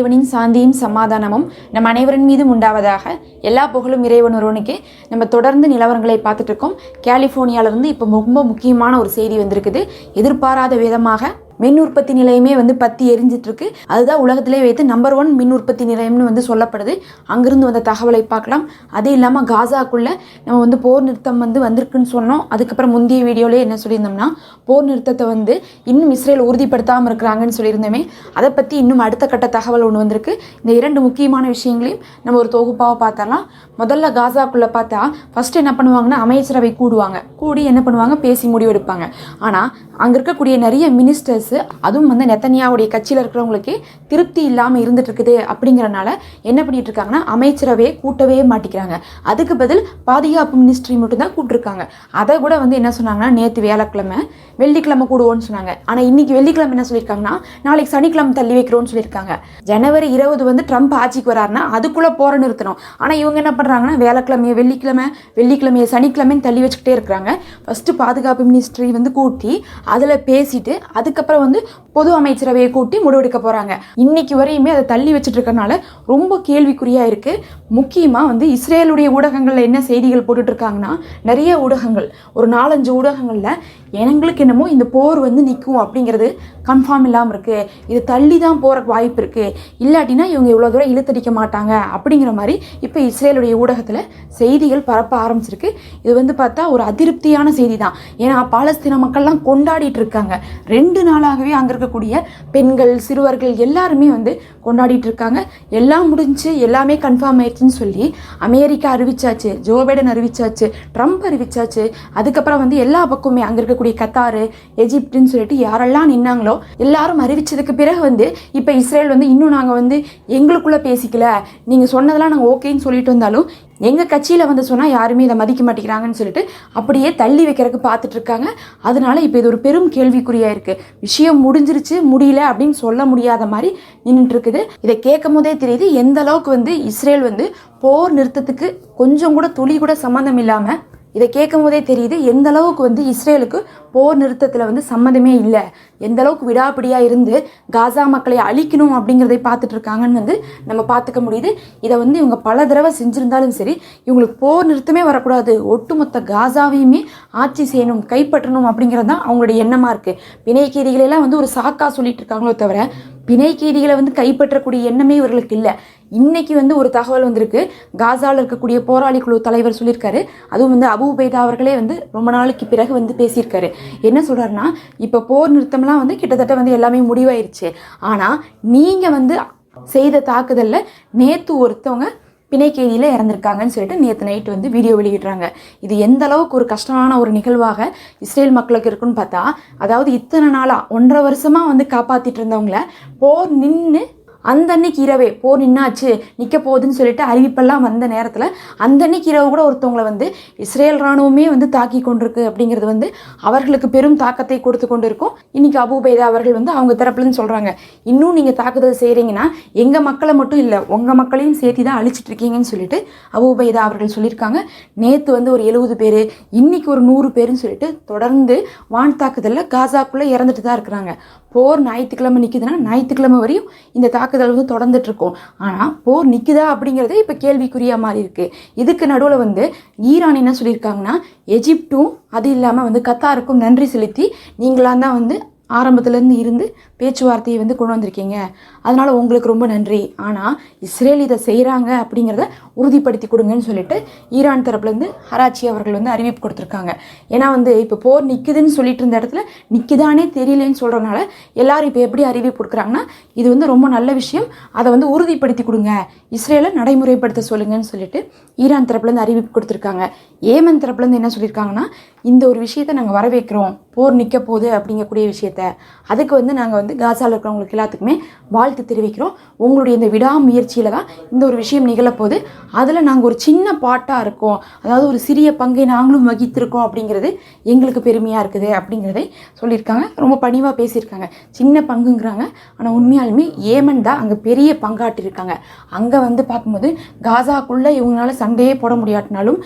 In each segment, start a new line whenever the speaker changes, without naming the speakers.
இறைவனின் சாந்தியும் சமாதானமும் நம் அனைவரின் மீதும் உண்டாவதாக எல்லா புகழும் இறைவன் ஒருவனுக்கு. நம்ம தொடர்ந்து நிலவரங்களை பார்த்துட்டு இருக்கோம். கலிஃபோர்னியால இருந்து இப்போ ரொம்ப முக்கியமான ஒரு செய்தி வந்திருக்குது. எதிர்பாராத விதமாக மின் உற்பத்தி நிலையமே வந்து பத்தி எரிஞ்சிட்ருக்கு. அதுதான் உலகத்திலே வைத்து நம்பர் ஒன் மின் உற்பத்தி நிலையம்னு வந்து சொல்லப்படுது. அங்கிருந்து வந்த தகவலை பார்க்கலாம். அது இல்லாமல் காசாக்குள்ளே நம்ம வந்து போர் நிறுத்தம் வந்து வந்திருக்குன்னு சொன்னோம். அதுக்கப்புறம் முந்தைய வீடியோலேயே என்ன சொல்லியிருந்தோம்னா போர் நிறுத்தத்தை வந்து இன்னும் இஸ்ரேல் உறுதிப்படுத்தாமல் இருக்கிறாங்கன்னு சொல்லியிருந்தோமே அதை பற்றி இன்னும் அடுத்த கட்ட தகவல் ஒன்று வந்திருக்கு. இந்த இரண்டு முக்கியமான விஷயங்களையும் நம்ம ஒரு தொகுப்பாக பார்த்தரலாம் முதல்ல காசாக்குள்ளே பார்த்தா ஃபஸ்ட்டு என்ன பண்ணுவாங்கன்னா அமைச்சரவை கூடுவாங்க. கூடி என்ன பண்ணுவாங்க? பேசி முடிவெடுப்பாங்க. ஆனால் அங்கே இருக்கக்கூடிய நிறைய மினிஸ்டர்ஸ் அதுவும் வந்து நெத்தனியாவுடைய கட்சியில் இருக்கிறவங்களுக்கு திருப்தி இல்லாமல் இருந்துட்டு இருக்குது அப்படிங்கறனால என்ன பண்ணிட்டு இருக்காங்கன்னா அமைச்சரவையை கூட்டவே மாட்டிக்கிறாங்க. அதுக்கு பதில் பாதுகாப்பு மினிஸ்ட்ரி மட்டும் தான் கூப்பிட்டுருக்காங்க அதை கூட வந்து என்ன சொன்னாங்கன்னா நேற்று வியாழக்கிழமை வெள்ளிக்கிழமை கூடுவோம்னு சொன்னாங்க. ஆனால் இன்னைக்கு வெள்ளிக்கிழமை என்ன சொல்லியிருக்காங்கன்னா நாளைக்கு சனிக்கிழமை தள்ளி வைக்கிறோம்னு சொல்லியிருக்காங்க. ஜனவரி இருபது வந்து ட்ரம்ப் ஆட்சிக்கு வராருன்னா அதுக்குள்ளே போற நிறுத்தணும். ஆனால் இவங்க என்ன பண்ணுறாங்கன்னா வேலைக்கிழமையை வெள்ளிக்கிழமை வெள்ளிக்கிழமையை சனிக்கிழமைன்னு தள்ளி வச்சுக்கிட்டே இருக்கிறாங்க. ஃபஸ்ட்டு பாதுகாப்பு மினிஸ்ட்ரி வந்து கூட்டி அதில் பேசிட்டு அதுக்கப்புறம் வந்து பொது அமைச்சரவையை கூட்டி முடிவெடுக்க போகிறாங்க இன்னைக்கு வரையுமே அதை தள்ளி வச்சுட்டு இருக்கனால ரொம்ப கேள்விக்குறியாக இருக்குது முக்கியமாக வந்து இஸ்ரேலுடைய ஊடகங்களில் என்ன செய்திகள் போட்டுட்ருக்காங்கன்னா நிறைய ஊடகங்கள் ஒரு நாலஞ்சு ஊடகங்களில் எங்களுக்கு என்னமோ இந்த போர் வந்து நிற்கும் அப்படிங்கிறது கன்ஃபார்ம் இல்லாமல் இருக்குது இது தள்ளி தான் போகிற வாய்ப்பு இருக்குது இல்லாட்டினா இவங்க இவ்வளோ தூரம் இழுத்தடிக்க மாட்டாங்க அப்படிங்கிற மாதிரி இப்போ இஸ்ரேலுடைய ஊடகத்தில் செய்திகள் பரப்ப ஆரம்பிச்சிருக்கு. இது வந்து பார்த்தா ஒரு அதிருப்தியான செய்தி தான் ஏன்னா பாலஸ்தீன மக்கள்லாம் கொண்டாடிட்டு இருக்காங்க ரெண்டு நாளாகவே அங்கே இருக்கக்கூடிய பெண்கள் சிறுவர்கள் எல்லாருமே வந்து கொண்டாடிட்டு இருக்காங்க எல்லாம் முடிஞ்சு எல்லாமே கன்ஃபார்ம் ஆயிடுச்சுன்னு சொல்லி அமெரிக்கா அறிவிச்சாச்சு ஜோ பைடன் அறிவிச்சாச்சு ட்ரம்ப் அறிவிச்சாச்சு. அதுக்கப்புறம் வந்து எல்லா பக்கமே அங்கே இருக்கக்கூடிய கத்தாரு எஜிப்டுன்னு சொல்லிட்டு யாரெல்லாம் நின்னாங்களோ எல்லாரும் அறிவிச்சதுக்கு பிறகு வந்து இப்போ இஸ்ரேல் வந்து இன்னும் நாங்கள் வந்து எங்களுக்குள்ள பேசிக்கல. நீங்கள் சொன்னதெல்லாம் நாங்கள் ஓகேன்னு சொல்லிட்டு வந்தாலும் எங்கள் கட்சியில் வந்து சொன்னால் யாருமே இதை மதிக்க மாட்டேங்கிறாங்கன்னு சொல்லிட்டு அப்படியே தள்ளி வைக்கிறதுக்கு பார்த்துட்டு இருக்காங்க. அதனால இப்போ இது ஒரு பெரும் கேள்விக்குறியாக இருக்குது விஷயம் முடிஞ்சிருச்சு முடியல அப்படின்னு சொல்ல முடியாத மாதிரி நின்றுட்டு இருக்குது இதை கேட்கும் போதே தெரியுது எந்த அளவுக்கு வந்து இஸ்ரேல் வந்து போர் நிறுத்தத்துக்கு கொஞ்சம் கூட துளி கூட சம்மந்தம் இல்லாமல் இதை கேட்கும் போதே தெரியுது எந்த அளவுக்கு வந்து இஸ்ரேலுக்கு போர் நிறுத்தத்தில் வந்து சம்மந்தமே இல்லை. எந்த அளவுக்கு விடாப்பிடியாக இருந்து காசா மக்களை அழிக்கணும் அப்படிங்கிறதை பார்த்துட்டு இருக்காங்கன்னு வந்து நம்ம பார்த்துக்க முடியுது. இதை வந்து இவங்க பல தடவை செஞ்சுருந்தாலும் சரி இவங்களுக்கு போர் நிறுத்தமே வரக்கூடாது. ஒட்டுமொத்த காசாவையுமே ஆட்சி செய்யணும் கைப்பற்றணும் அப்படிங்கிறது தான் அவங்களுடைய எண்ணமாக இருக்குது பிணைக்கீதிகளெல்லாம் வந்து ஒரு சாக்கா சொல்லிட்டு இருக்காங்களோ தவிர பிணைக்கீதிகளை வந்து கைப்பற்றக்கூடிய எண்ணமே இவர்களுக்கு இல்லை. இன்னைக்கு வந்து ஒரு தகவல் வந்திருக்கு. காசாவில் இருக்கக்கூடிய போராளி குழு தலைவர் சொல்லியிருக்காரு. அதுவும் வந்து அபு உபைதா அவர்களே வந்து ரொம்ப நாளைக்கு பிறகு வந்து பேசியிருக்காரு. என்ன சொல்றாருன்னா இப்போ போர் நிறுத்தம்லாம் வந்து கிட்டத்தட்ட வந்து எல்லாமே முடிவாயிருச்சு. ஆனால் நீங்கள் வந்து செய்த தாக்குதலில் நேற்று ஒருத்தவங்க பிணைக்கைதியில் இறந்துருக்காங்கன்னு சொல்லிட்டு நேற்று நைட்டு வந்து வீடியோ வெளியிடுறாங்க. இது எந்த அளவுக்கு ஒரு கஷ்டமான ஒரு நிகழ்வாக இஸ்ரேல் மக்களுக்கு இருக்குன்னு பார்த்தா அதாவது இத்தனை நாளாக ஒன்றரை வருஷமாக வந்து காப்பாற்றிட்டு இருந்தவங்கள போர் நின்று அந்த அன்னைக்கு இரவே போர் நின்னாச்சு நிற்க போகுதுன்னு சொல்லிட்டு அறிவிப்பெல்லாம் வந்த நேரத்தில் அந்த அன்னைக்கு இரவு கூட ஒருத்தவங்களை வந்து இஸ்ரேல் ராணுவமே வந்து தாக்கி கொண்டிருக்கு அப்படிங்கிறது வந்து அவர்களுக்கு பெரும் தாக்கத்தை கொடுத்து கொண்டு இருக்கும் இன்னைக்கு அபுபைதா அவர்கள் வந்து அவங்க தரப்புலன்னு சொல்கிறாங்க இன்னும் நீங்கள் தாக்குதல் செய்கிறீங்கன்னா எங்கள் மக்களை மட்டும் இல்லை உங்கள் மக்களையும் சேர்த்து தான் அழிச்சிட்டு இருக்கீங்கன்னு சொல்லிட்டு அபுபைதா அவர்கள் சொல்லியிருக்காங்க. நேற்று வந்து ஒரு எழுபது பேர் இன்னைக்கு ஒரு நூறு பேருன்னு சொல்லிட்டு தொடர்ந்து வான் தாக்குதலில் காசாக்குள்ளே இறந்துட்டு தான் இருக்கிறாங்க. போர் ஞாயிற்றுக்கிழமை நிற்கிதுன்னா ஞாயிற்றுக்கிழமை வரையும் இந்த தாக்குதல் வந்து தொடர்ந்துட்டுருக்கும். ஆனால் போர் நிற்குதா அப்படிங்கிறதே இப்போ கேள்விக்குரிய மாதிரி இருக்கு. இதுக்கு நடுவில் வந்து ஈரான் என்ன சொல்லியிருக்காங்கன்னா எஜிப்டும் அது இல்லாமல் வந்து கத்தாருக்கும் நன்றி செலுத்தி நீங்களாம் தான் வந்து ஆரம்பத்துலேருந்து இருந்து பேச்சுவார்த்தையை வந்து கொண்டு வந்திருக்கீங்க. அதனால் உங்களுக்கு ரொம்ப நன்றி. ஆனால் இஸ்ரேல் இதை செய்கிறாங்க அப்படிங்கிறத உறுதிப்படுத்தி கொடுங்கன்னு சொல்லிட்டு ஈரான் தரப்புலேருந்து ஹராச்சி அவர்கள் வந்து அறிவிப்பு கொடுத்துருக்காங்க. ஏன்னா வந்து இப்போ போர் நிற்குதுன்னு சொல்லிட்டு இருந்த இடத்துல நிற்குதானே தெரியலன்னு சொல்கிறனால எல்லாரும் இப்போ எப்படி அறிவிப்பு கொடுக்குறாங்கன்னா இது வந்து ரொம்ப நல்ல விஷயம். அதை வந்து உறுதிப்படுத்தி கொடுங்க. இஸ்ரேலை நடைமுறைப்படுத்த சொல்லுங்கன்னு சொல்லிட்டு ஈரான் தரப்புலேருந்து அறிவிப்பு கொடுத்துருக்காங்க. ஏமன் தரப்புலேருந்து என்ன சொல்லியிருக்காங்கன்னா இந்த ஒரு விஷயத்தை நாங்கள் வரவேற்கிறோம். போர் நிற்க போகுது அப்படிங்கக்கூடிய விஷயத்த. அதுக்கு வந்து நாங்கள் வந்து காசாவில் இருக்கிறவங்களுக்கு எல்லாத்துக்குமே வாழ்த்து தெரிவிக்கிறோம். உங்களுடைய இந்த விடாமுயற்சியில் தான் இந்த ஒரு விஷயம் நிகழப்போகுது. அதில் நாங்கள் ஒரு சின்ன பாட்டாக இருக்கோம். அதாவது ஒரு சிறிய பங்கை நாங்களும் வகித்திருக்கோம் அப்படிங்கிறது எங்களுக்கு பெருமையாக இருக்குது அப்படிங்கிறதை சொல்லியிருக்காங்க. ரொம்ப பணிவாக பேசியிருக்காங்க. சின்ன பங்குங்கிறாங்க. ஆனால் உண்மையாலுமே ஏமன் தான் அங்கே பெரிய பங்காட்டியிருக்காங்க அங்கே வந்து பார்க்கும்போது காசாக்குள்ளே இவங்களால சண்டையே போட முடியாட்டினாலும்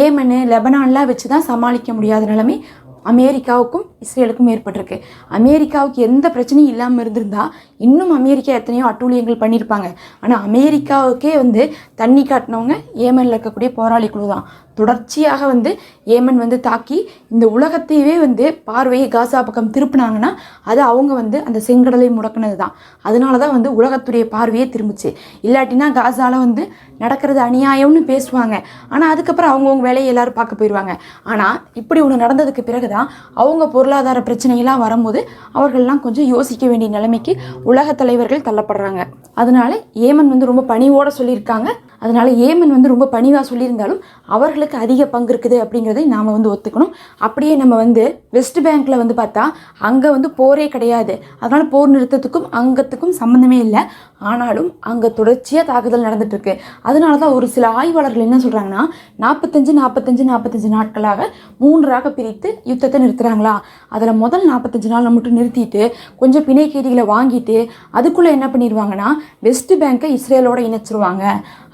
ஏமனு லெபனான்லாம் வச்சு தான் சமாளிக்க முடியாத நிலைமை அமெரிக்காவுக்கும் இஸ்ரேலுக்கும் ஏற்பட்டிருக்கு. அமெரிக்காவுக்கு எந்த பிரச்சனையும் இல்லாமல் இருந்திருந்தா இன்னும் அமெரிக்கா எத்தனையோ அட்டூழியங்கள் பண்ணியிருப்பாங்க ஆனால் அமெரிக்காவுக்கே வந்து தண்ணி காட்டினவங்க ஏமனில் இருக்கக்கூடிய போராளி குழு தான் தொடர்ச்சியாக வந்து ஏமன் வந்து தாக்கி இந்த உலகத்தையவே வந்து பார்வையை காசா பக்கம் திருப்பினாங்கன்னா அது அவங்க வந்து அந்த செங்கடலை முடக்கினது தான் அதனால தான் வந்து உலகத்துடைய பார்வையே திரும்பிச்சு. இல்லாட்டினா காசால வந்து நடக்கிறது அநியாயம்னு பேசுவாங்க. ஆனால் அதுக்கப்புறம் அவங்கவுங்க வேலையை எல்லோரும் பார்க்க போயிடுவாங்க ஆனால் இப்படி ஒன்று நடந்ததுக்கு பிறகு தான் அவங்க பொருளாதார பிரச்சனைகள்லாம் வரும்போது அவர்கள்லாம் கொஞ்சம் யோசிக்க வேண்டிய நிலைமைக்கு உலக தலைவர்கள் தள்ளப்படுறாங்க. அதனால ஏமன் வந்து ரொம்ப பணிவோடு சொல்லியிருக்காங்க. அதனால ஏமன் வந்து ரொம்ப பணிவாக சொல்லியிருந்தாலும் அவர்களுக்கு அதிக பங்கு இருக்குது அப்படிங்கிறதை நாம் வந்து ஒத்துக்கணும். அப்படியே நம்ம வந்து வெஸ்ட் பேங்க்கில் வந்து பார்த்தா அங்கே வந்து போரே கிடையாது. அதனால் போர் நிறுத்தத்துக்கும் அங்கத்துக்கும் சம்மந்தமே இல்லை. ஆனாலும் அங்கே தொடர்ச்சியாக தாக்குதல் நடந்துட்டு அதனால தான் ஒரு சில ஆய்வாளர்கள் என்ன சொல்கிறாங்கன்னா நாற்பத்தஞ்சு நாற்பத்தஞ்சு நாற்பத்தஞ்சு நாட்களாக மூன்றாக பிரித்து யுத்தத்தை நிறுத்துகிறாங்களா அதில் முதல் நாற்பத்தஞ்சு நாள் மட்டும் நிறுத்திட்டு கொஞ்சம் பிணைக்கேதிகளை வாங்கிட்டு அதுக்குள்ளே என்ன பண்ணிடுவாங்கன்னா வெஸ்ட் பேங்கை இஸ்ரேலோட இணைச்சிருவாங்க.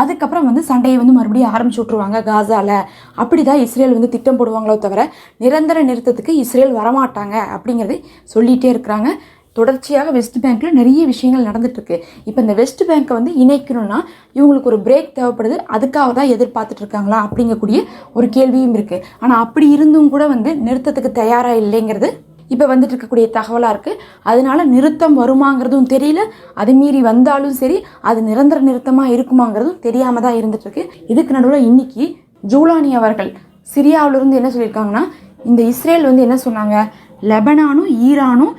அதுக்கப்புறம் வந்து சண்டையை வந்து மறுபடியும் ஆரம்பிச்சு விட்ருவாங்க காசால. அப்படி தான் இஸ்ரேல் வந்து திட்டம் போடுவாங்களோ தவிர நிரந்தர நிறுத்தத்துக்கு இஸ்ரேல் வரமாட்டாங்க அப்படிங்கிறதை சொல்லிகிட்டே இருக்கிறாங்க. தொடர்ச்சியாக வெஸ்ட் பேங்க்கில் நிறைய விஷயங்கள் நடந்துட்டுருக்கு. இப்போ இந்த வெஸ்ட் பேங்க்கை வந்து இணைக்கணும்னா இவங்களுக்கு ஒரு பிரேக் தேவைப்படுது. அதுக்காக தான் எதிர்பார்த்துட்டு இருக்காங்களா அப்படிங்கக்கூடிய ஒரு கேள்வியும் இருக்குது ஆனால் அப்படி இருந்தும் கூட வந்து நிறுத்தத்துக்கு தயாராக இல்லைங்கிறது இப்போ வந்துட்டு இருக்கக்கூடிய தகவலாக இருக்குது அதனால நிறுத்தம் வருமாங்கிறதும் தெரியல. அது மீறி வந்தாலும் சரி அது நிரந்தர நிறுத்தமாக இருக்குமாங்கிறதும் தெரியாமல் தான் இருந்துகிட்ருக்கு இதுக்கு நடுவில் இன்னைக்கு ஜூலானி அவர்கள் சிரியாவிலிருந்து என்ன சொல்லியிருக்காங்கன்னா இந்த இஸ்ரேல் வந்து என்ன சொன்னாங்க? லெபனானும் ஈரானும்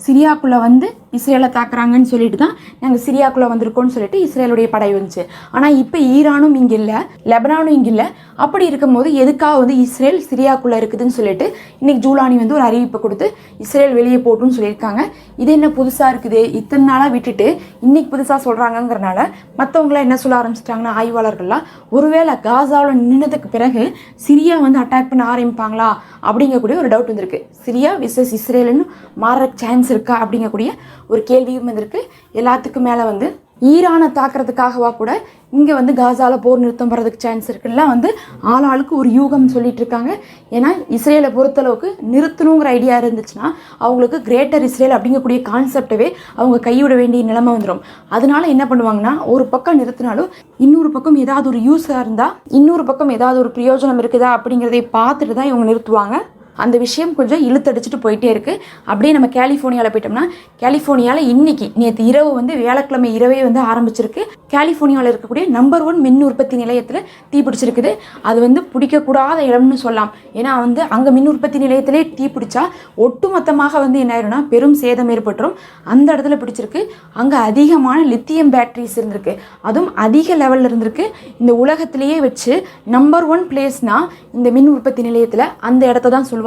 சிரியாக்குள்ளே வந்து இஸ்ரேலை தாக்குறாங்கன்னு சொல்லிட்டு தான் நாங்கள் சிரியாக்குள்ளே வந்திருக்கோம்னு சொல்லிட்டு இஸ்ரேலுடைய படை வந்துச்சு. ஆனால் இப்போ ஈரானும் இங்கே இல்லை லெபனானும் இங்கே இல்லை. அப்படி இருக்கும்போது எதுக்காக வந்து இஸ்ரேல் சிரியாக்குள்ளே இருக்குதுன்னு சொல்லிட்டு இன்னைக்கு ஜூலானி வந்து ஒரு அறிவிப்பை கொடுத்து இஸ்ரேல் வெளியே போட்டுன்னு சொல்லியிருக்காங்க. இது என்ன புதுசாக இருக்குது? இத்தனை நாளாக விட்டுட்டு இன்னைக்கு புதுசாக சொல்கிறாங்கங்கிறனால மற்றவங்களாம் என்ன சொல்ல ஆரம்பிச்சிட்டாங்கன்னா ஆய்வாளர்கள்லாம் ஒருவேளை காசாவில் நின்னதுக்கு பிறகு சிரியா வந்து அட்டாக் பண்ண ஆரம்பிப்பாங்களா? அப்படிங்கக்கூடிய ஒரு டவுட் வந்திருக்கு. சிரியா விசஸ் இஸ்ரேல்னு மாற சான்ஸ் இருக்கா? அப்படிங்கக்கூடிய ஒரு கேள்வியும் வந்திருக்கு. எல்லாத்துக்கும் மேலே வந்து ஈரானை தாக்குறதுக்காகவா கூட இங்கே வந்து காசால போர் நிறுத்தம் வர்றதுக்கு சான்ஸ் இருக்குல்ல வந்து ஆளாளுக்கு ஒரு யூகம் சொல்லிட்டு இருக்காங்க. ஏன்னா இஸ்ரேலை பொறுத்தளவுக்கு நிறுத்தணுங்கிற ஐடியா இருந்துச்சுன்னா அவங்களுக்கு கிரேட்டர் இஸ்ரேல் அப்படிங்கக்கூடிய கான்செப்டவே அவங்க கைவிட வேண்டிய நிலைமை வந்துடும் அதனால என்ன பண்ணுவாங்கன்னா ஒரு பக்கம் நிறுத்தினாலும் இன்னொரு பக்கம் ஏதாவது ஒரு யூஸாக இருந்தால் இன்னொரு பக்கம் ஏதாவது ஒரு பிரயோஜனம் இருக்குதா அப்படிங்கிறதை பார்த்துட்டு தான் இவங்க நிறுத்துவாங்க. அந்த விஷயம் கொஞ்சம் இழுத்தடிச்சிட்டு போயிட்டே இருக்கு. அப்படியே நம்ம கலிஃபோர்னியாவில் போயிட்டோம்னா கலிஃபோர்னியாவில் இன்னைக்கு நேற்று இரவு வந்து வியாழக்கிழமை இரவே வந்து ஆரம்பிச்சிருக்கு. கலிஃபோர்னியாவில் இருக்கக்கூடிய நம்பர் ஒன் மின் உற்பத்தி நிலையத்தில் தீ பிடிச்சிருக்குது. அது வந்து பிடிக்கக்கூடாத இடம்னு சொல்லலாம். ஏன்னா வந்து அங்கே மின் உற்பத்தி நிலையத்திலே தீ பிடிச்சா ஒட்டுமொத்தமாக வந்து என்ன ஆயிரும்னா பெரும் சேதம் ஏற்பட்டுரும். அந்த இடத்துல பிடிச்சிருக்கு. அங்கே அதிகமான லித்தியம் பேட்டரிஸ் இருந்திருக்கு. அதுவும் அதிக லெவலில் இருந்திருக்கு. இந்த உலகத்திலேயே வச்சு நம்பர் ஒன் பிளேஸ்னால் இந்த மின் உற்பத்தி நிலையத்தில் அந்த இடத்த தான் சொல்லுவாங்க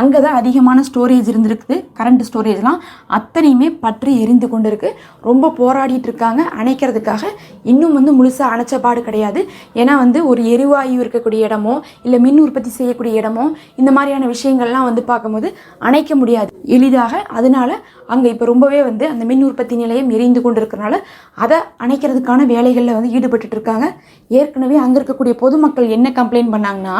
அங்கே தான் அதிகமான ஸ்டோரேஜ் இருந்திருக்குது. கரண்ட் ஸ்டோரேஜ்லாம் அத்தனையுமே பற்றி எரிந்து கொண்டு இருக்குது ரொம்ப போராடிட்டு இருக்காங்க. அணைக்கிறதுக்காக இன்னும் வந்து முழுசாக அணைச்ச பாடு கிடையாது. ஏன்னா வந்து ஒரு எரிவாயு இருக்கக்கூடிய இடமோ இல்லை மின் உற்பத்தி செய்யக்கூடிய இடமோ இந்த மாதிரியான விஷயங்கள்லாம் வந்து பார்க்கும்போது அணைக்க முடியாது. எளிதாக அதனால அங்கே இப்போ ரொம்பவே வந்து அந்த மின் உற்பத்தி நிலையம் எரிந்து கொண்டு இருக்கிறனால அதை அணைக்கிறதுக்கான வேலைகளில் வந்து ஈடுபட்டு இருக்காங்க. ஏற்கனவே அங்கே இருக்கக்கூடிய பொதுமக்கள் என்ன கம்ப்ளைண்ட் பண்ணாங்கன்னா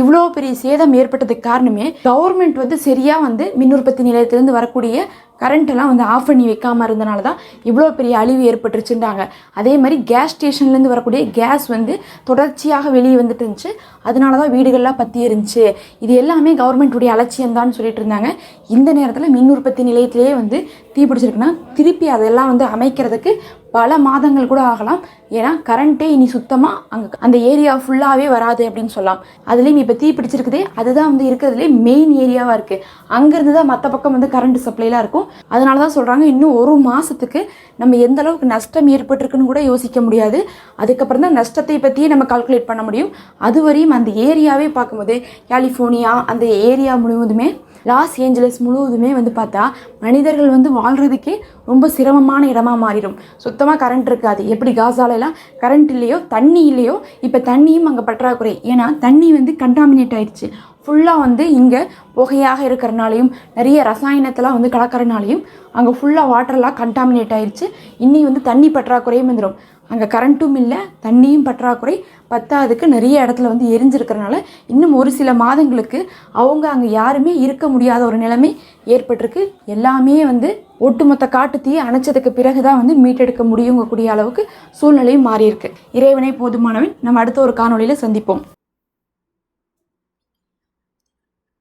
இவ்வளோ பெரிய சேதம் ஏற்பட்டதுக்கு காரணம் கவர்மெண்ட் வந்து சரியாக வந்து மின் உற்பத்தி நிலையத்திலேருந்து வரக்கூடிய கரண்ட்டெல்லாம் வந்து ஆஃப் பண்ணி வைக்காமல் இருந்தனால தான் இவ்வளோ பெரிய அழிவு ஏற்பட்டுருச்சுன்றாங்க. அதே மாதிரி கேஸ் ஸ்டேஷன்லேருந்து வரக்கூடிய கேஸ் வந்து தொடர்ச்சியாக வெளியே வந்துட்டு இருந்துச்சு. அதனால தான் வீடுகள்லாம் பற்றி இருந்துச்சு இது எல்லாமே கவர்மெண்ட்டுடைய அலட்சியம்தான் சொல்லிட்டு இருந்தாங்க. இந்த நேரத்தில் மின் உற்பத்தி நிலையத்திலேயே வந்து தீ பிடிச்சிருக்குன்னா திருப்பி அதெல்லாம் வந்து அமைக்கிறதுக்கு பல மாதங்கள் கூட ஆகலாம். ஏன்னா கரண்ட்டே இனி சுத்தமாக அங்கே அந்த ஏரியா ஃபுல்லாகவே வராது அப்படின்னு சொல்லலாம் அதுலேயும் இப்போ தீ பிடிச்சிருக்குதே அதுதான் வந்து இருக்கிறதுலே மெயின் ஏரியாவாக இருக்குது அங்கேருந்து தான் மற்ற பக்கம் வந்து கரண்ட் சப்ளைலாம் இருக்கும். அதனால தான் சொல்கிறாங்க இன்னும் ஒரு மாதத்துக்கு நம்ம எந்த அளவுக்கு நஷ்டம் ஏற்பட்டிருக்குன்னு கூட யோசிக்க முடியாது. அதுக்கப்புறம் தான் நஷ்டத்தை பற்றியே நம்ம கால்குலேட் பண்ண முடியும். அதுவரையும் அந்த ஏரியாவே பார்க்கும்போது கலிஃபோர்னியா அந்த ஏரியா முழுவதுமே லாஸ் ஏஞ்சலஸ் முழுவதுமே வந்து பார்த்தா மனிதர்கள் வந்து வாழ்கிறதுக்கே ரொம்ப சிரமமான இடமாக மாறிடும். சுத்தமாக கரண்ட் இருக்காது. எப்படி காசாலெல்லாம் கரண்ட் இல்லையோ தண்ணி இல்லையோ இப்போ தண்ணியும் அங்கே பற்றாக்குறை. ஏன்னா தண்ணி வந்து கண்டாமினேட் ஆயிடுச்சு. ஃபுல்லாக வந்து இங்கே புகையாக இருக்கிறனாலையும் நிறைய ரசாயனத்தெல்லாம் வந்து கலக்கிறனாலையும் அங்கே ஃபுல்லாக வாட்டர்லாம் கண்டாமினேட் ஆயிடுச்சு. இன்னி வந்து தண்ணி பற்றாக்குறையும் வந்துடும் அங்கே கரண்ட்டும் இல்லை தண்ணியும் பற்றாக்குறை. பத்தாவதுக்கு நிறைய இடத்துல வந்து எரிஞ்சிருக்கிறனால இன்னும் ஒரு சில மாதங்களுக்கு அவங்க அங்கே யாருமே இருக்க முடியாத ஒரு நிலைமை ஏற்பட்டிருக்கு. எல்லாமே வந்து ஒட்டுமொத்த காட்டுத்தீயை அணைச்சதுக்கு பிறகு தான் வந்து மீட்டெடுக்க முடியுங்கக்கூடிய அளவுக்கு சூழ்நிலையும் மாறியிருக்கு. இறைவனை போதுமானவன். நம்ம அடுத்த ஒரு காணொலியில் சந்திப்போம்.